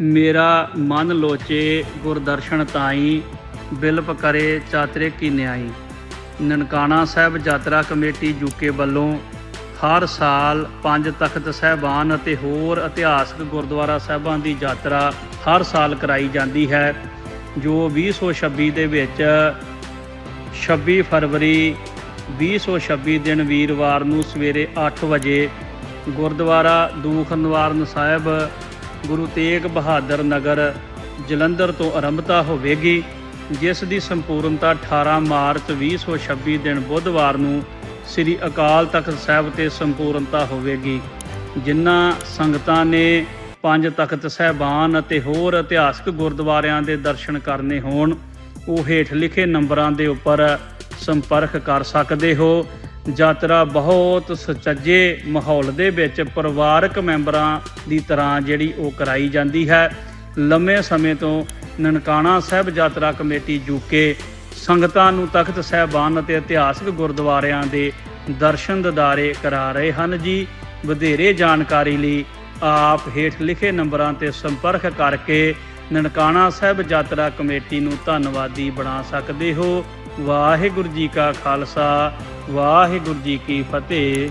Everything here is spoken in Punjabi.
ਮੇਰਾ ਮਨ ਲੋਚੇ ਗੁਰਦਰਸ਼ਨ ਤਾਈ, ਬਿਲਪ ਕਰੇ ਚਾਤਰੇ ਕੀ ਨਿਆਈ। ਨਨਕਾਣਾ ਸਾਹਿਬ ਯਾਤਰਾ ਕਮੇਟੀ ਯੂਕੇ ਵੱਲੋਂ ਹਰ ਸਾਲ ਪੰਜ ਤਖਤ ਸਹਿਬਾਨ ਅਤੇ ਹੋਰ ਇਤਿਹਾਸਕ ਗੁਰਦੁਆਰਾ ਸਾਹਿਬਾਂ ਦੀ ਯਾਤਰਾ ਹਰ ਸਾਲ ਕਰਾਈ ਜਾਂਦੀ ਹੈ, ਜੋ 2026 ਦੇ ਵਿੱਚ 26 ਫਰਵਰੀ 2026 ਦਿਨ ਵੀਰਵਾਰ ਨੂੰ ਸਵੇਰੇ 8 ਵਜੇ ਗੁਰਦੁਆਰਾ ਦੂਖ ਨਿਵਾਰਨ ਸਾਹਿਬ ਗੁਰੂ ਤੇਗ ਬਹਾਦਰ ਨਗਰ ਜਲੰਧਰ ਤੋਂ ਆਰੰਭਤਾ ਹੋਵੇਗੀ, ਜਿਸ ਦੀ ਸੰਪੂਰਨਤਾ 18 ਮਾਰਚ 2026 ਦਿਨ ਬੁੱਧਵਾਰ ਨੂੰ ਸ੍ਰੀ ਅਕਾਲ ਤਖਤ ਸਾਹਿਬ ਤੇ ਸੰਪੂਰਨਤਾ ਹੋਵੇਗੀ। ਜਿਨ੍ਹਾਂ ਸੰਗਤਾਂ ਨੇ ਪੰਜ ਤਖਤ ਸਹਿਬਾਨ ਅਤੇ ਹੋਰ ਇਤਿਹਾਸਕ ਗੁਰਦੁਆਰਿਆਂ ਦੇ ਦਰਸ਼ਨ ਕਰਨੇ ਹੋਣ, ਉਹ ਹੇਠ ਲਿਖੇ ਨੰਬਰਾਂ ਦੇ ਉੱਪਰ ਸੰਪਰਕ ਕਰ ਸਕਦੇ ਹੋ। ਯਾਤਰਾ ਬਹੁਤ ਸੁਚੱਜੇ ਮਾਹੌਲ ਦੇ ਵਿੱਚ ਪਰਿਵਾਰਕ ਮੈਂਬਰਾਂ ਦੀ ਤਰ੍ਹਾਂ ਜਿਹੜੀ ਉਹ ਕਰਾਈ ਜਾਂਦੀ ਹੈ। ਲੰਮੇ ਸਮੇਂ ਤੋਂ ਨਨਕਾਣਾ ਸਾਹਿਬ ਯਾਤਰਾ ਕਮੇਟੀ ਯੂਕੇ ਸੰਗਤਾਂ ਨੂੰ ਤਖਤ ਸਹਿਬਾਨ ਅਤੇ ਇਤਿਹਾਸਕ ਗੁਰਦੁਆਰਿਆਂ ਦੇ ਦਰਸ਼ਨ ਦਿਦਾਰੇ ਕਰਾ ਰਹੇ ਹਨ ਜੀ। ਵਧੇਰੇ ਜਾਣਕਾਰੀ ਲਈ ਆਪ ਹੇਠ ਲਿਖੇ ਨੰਬਰਾਂ ਤੇ ਸੰਪਰਕ ਕਰਕੇ ਨਨਕਾਣਾ ਸਾਹਿਬ ਯਾਤਰਾ ਕਮੇਟੀ ਨੂੰ ਧੰਨਵਾਦੀ ਬਣਾ ਸਕਦੇ ਹੋ। ਵਾਹਿਗੁਰੂ ਜੀ ਕਾ ਖਾਲਸਾ ਵਾਹਿਗੁਰੂ ਜੀ ਕੀ ਫਤਿਹ।